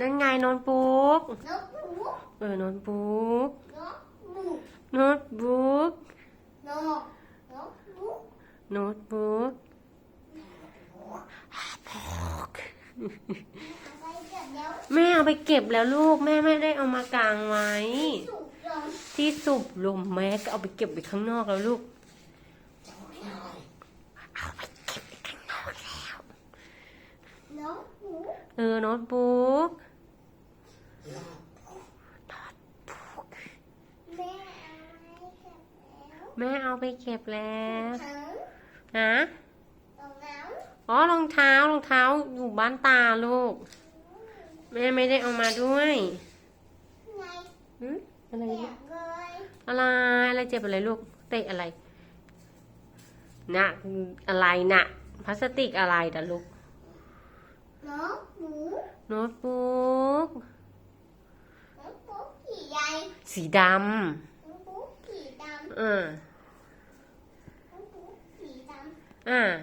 นั่นไงโน้ตบุ๊กนกหนูเออโน้ตบุ๊กนกหนูโน้ตบุ๊กนกนกหนูโน้ตบุ๊กเอาไปเก็บแล้วแม่เอาไปเก็บแล้วลูกแม่ไม่ได้เอามากางไว้สุกลงที่สูบลมแม่ก็เอาไปเก็บไปข้างนอกแล้วลูกเอาไปเก็บไปข้างนอกแล้วนกหนูเออโน้ตบุ๊ก แม่เอาไปเก็บแล้วแม่เอาไปเก็บแล้วถังนะรองน้อ๋อรองเท้ารองเท้าอยู่บ้านตาลูก แม่ไม่ได้เอามาด้วยำไงหึอะไรเก็ลูกบเลยอะไรอะไรเจ็บอะไรลูกเตะอะไรนะอะไรนะพลาสติกอะไรด่ะลูกนกหนูโน้ตบุ๊ก นกปุ๊กผีใหญ่ สีดนกปุ๊กผีดำำอ่านกปุ๊กผีดำ อ่าน